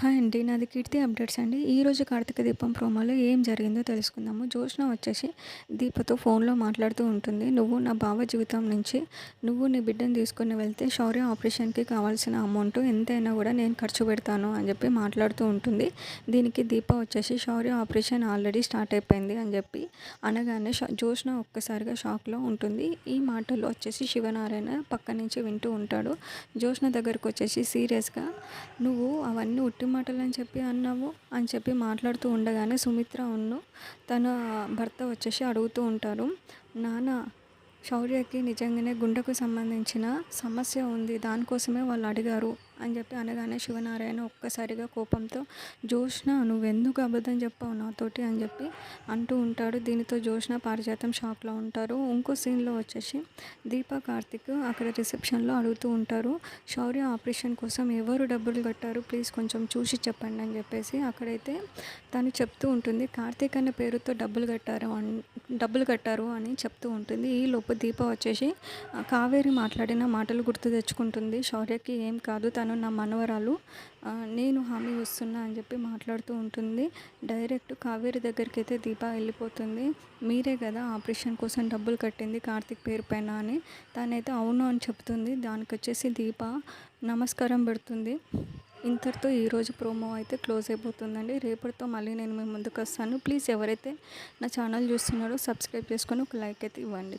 Hi అండి. నాది కీర్తి updates అండి. ఈరోజు కార్తీక దీపం ప్రోమోలో ఏం జరిగిందో తెలుసుకుందాము. జోష్న వచ్చేసి దీపతో ఫోన్లో మాట్లాడుతూ ఉంటుంది. నువ్వు నా బావ జీవితం నుంచి నువ్వు నీ బిడ్డను తీసుకుని వెళ్తే శౌర్య ఆపరేషన్కి కావాల్సిన అమౌంట్ ఎంతైనా కూడా నేను ఖర్చు పెడతాను అని చెప్పి మాట్లాడుతూ ఉంటుంది. దీనికి దీప వచ్చేసి శౌర్య ఆపరేషన్ ఆల్రెడీ స్టార్ట్ అయిపోయింది అని చెప్పి అనగానే జోష్న ఒక్కసారిగా షాక్లో ఉంటుంది. ఈ మాటలు వచ్చేసి శివనారాయణ పక్క నుంచి వింటూ ఉంటాడు. జోష్న దగ్గరకు వచ్చేసి సీరియస్గా నువ్వు అవన్నీ ఉట్టి మాటలు అని చెప్పి అన్నావు అని చెప్పి మాట్లాడుతూ ఉండగానే సుమిత్ర ఉన్ను తన భర్త వచ్చేసి అడుగుతూ ఉంటారు నాన్న శౌర్యకి నిజంగానే గుండెకు సంబంధించిన సమస్య ఉంది దానికోసమే వాళ్ళు అడిగారు. అని చెప్పి అనగానే శివనారాయణ ఒక్కసారిగా కోపంతో జోష్న నువ్వెందుకు అబద్ధం చెప్పావు నాతోటి? అని చెప్పి అంటూ ఉంటాడు. దీనితో జోష్న పారిజాతం షాక్లో ఉంటారు. ఇంకో సీన్లో వచ్చేసి దీప కార్తిక్ అక్కడ రిసెప్షన్లో అడుగుతూ ఉంటారు శౌర్య ఆపరేషన్ కోసం ఎవరు డబ్బులు కట్టారు? ప్లీజ్ కొంచెం చూసి చెప్పండి అని చెప్పేసి అక్కడైతే తను చెప్తూ ఉంటుంది. కార్తీక్ అనే పేరుతో డబ్బులు కట్టారు డబ్బులు కట్టారు అని చెప్తూ ఉంటుంది. ఈ లోపు దీప వచ్చేసి కావేరి మాట్లాడిన మాటలు గుర్తు తెచ్చుకుంటుంది. శౌర్యకి ఏం కాదు తను తను నా మనవరాలు నేను హామీ వస్తున్నా అని చెప్పి మాట్లాడుతూ ఉంటుంది. డైరెక్ట్ కావేరి దగ్గరికి అయితే దీప వెళ్ళిపోతుంది. మీరే కదా ఆపరేషన్ కోసం డబ్బులు కట్టింది కార్తిక్ పేరు పైన అని. తనైతే అవును అని చెప్తుంది. దానికి వచ్చేసి దీప నమస్కారం పెడుతుంది. ఇంతటితో ఈరోజు ప్రోమో అయితే క్లోజ్ అయిపోతుందండి. రేపటితో మళ్ళీ నేను మీ ముందుకు వస్తాను. ప్లీజ్ ఎవరైతే నా ఛానల్ చూస్తున్నారో సబ్స్క్రైబ్ చేసుకొని ఒక లైక్ అయితే ఇవ్వండి.